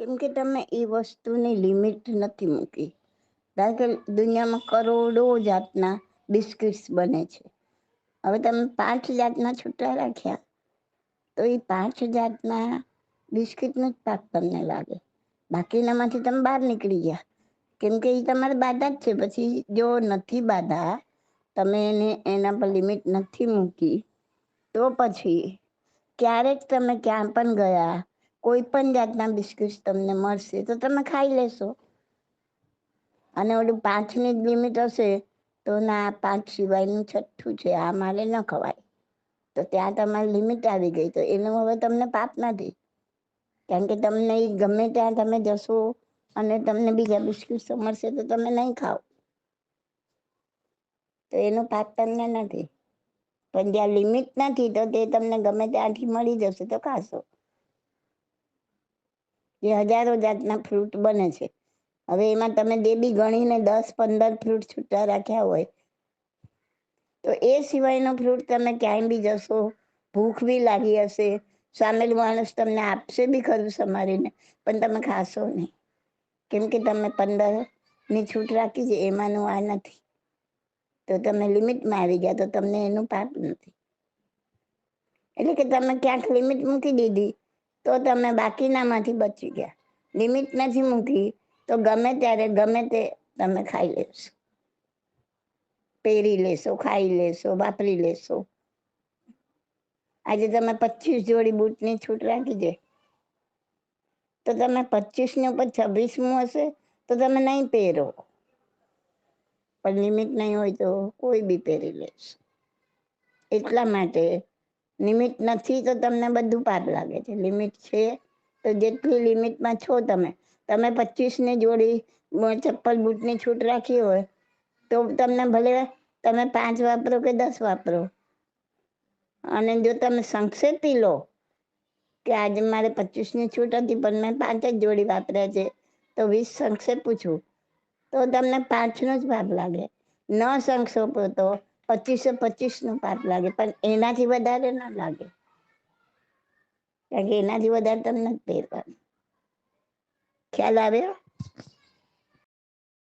કેમ કે તમે એ વસ્તુની લિમિટ નથી મૂકી. કારણ કે દુનિયામાં કરોડો જાતના બિસ્કિટ્સ બને છે. હવે તમે પાંચ જાતના છૂટા રાખ્યા, તો એ પાંચ જાતના બિસ્કિટનું જ પાક તમને લાગે. બાકીનામાંથી તમે બહાર નીકળી ગયા. કેમ કે એ તમારે બાધા જ છે. પછી જો નથી બાધા, તમે એને, એના પર લિમિટ નથી મૂકી, તો પછી ક્યારેક તમે ક્યાં પણ ગયા કોઈ પણ જાતના બિસ્કિટ તમને મળશે. તો તમે ખાઈ લેશો. અને ઓલું પાંચની જ લિમિટ હશે, તો ના પાંચ સિવાયનું છઠ્ઠું છે, આ મારે ન ખવાય. તો ત્યાં તમારી લિમિટ આવી ગઈ. તો એનું હવે તમને પાપ નથી કારણ કે તમને એ ગમે ત્યાં તમે જશો અને તમને બીજા બિસ્કિટ મળશે, તો તમે નહીં ખાઓ. તો એનું પાપ તમને નથી પણ જ્યાં લિમિટ નથી, તો તે તમને ગમે ત્યાંથી મળી જશે તો ખાશો. જે હજારો જાતના ફ્રૂટ બને છે. હવે એમાં તમે દેબી ગણીને દસ, પંદર ફ્રૂટ છૂટા રાખ્યા હોય, તો એ સિવાયનો ફ્રૂટ તમે ક્યાંય બી જશો, ભૂખ બી લાગી હશે, સામેલ માણસ તમને આપશે બી ખરું સમારીને, પણ તમે ખાશો નહીં. કેમ કે તમે પંદરની છૂટ રાખી છે, એમાંનું આ નથી. તો તમે લિમિટમાં આવી ગયા, તો તમને એનું પાપ નથી. એટલે કે તમે ક્યાંક લિમિટ મૂકી દીધી તો તમે બાકીનામાંથી બચી ગયા. લિમિટ નથી મૂકી, તો ગમે ત્યારે ગમે તે તમે ખાઈ લેશો. પહેરી લેશો, ખાઈ લેશો, વાપરી લેશો. આજે તમે પચીસ જોડી બૂટની છૂટ રાખી દે તો તમે પચીસ ને ઉપર છવ્વીસમું હશે, તો તમે નહીં પહેરો. પણ લિમિટ નહીં હોય તો કોઈ બી પહેરી લેશો. એટલા માટે લિમિટ નથી તો તમને બધું પાપ લાગે છે. લિમિટ છે તો જેટલી લિમિટમાં છો તમે તમે પચીસની જોડી ચપ્પલ બૂટની છૂટ રાખી હોય તો તમને ભલે તમે પાંચ વાપરો કે દસ વાપરો. અને જો તમે સંક્ષેપી લો કે આજે મારે પચીસની છૂટ હતી પણ મેં પાંચ જ જોડી વાપર્યા છે, તો વીસ સંક્ષેપું છું તો તમને પાંચનો જ પાપ લાગે. ન સંક્ષેપો તો પચીસો પચીસનો પાપ લાગે, પણ એનાથી વધારે ના લાગે. કારણ કે એનાથી વધારે તમને જ પહેરવાનું. ખ્યાલ આવ્યો?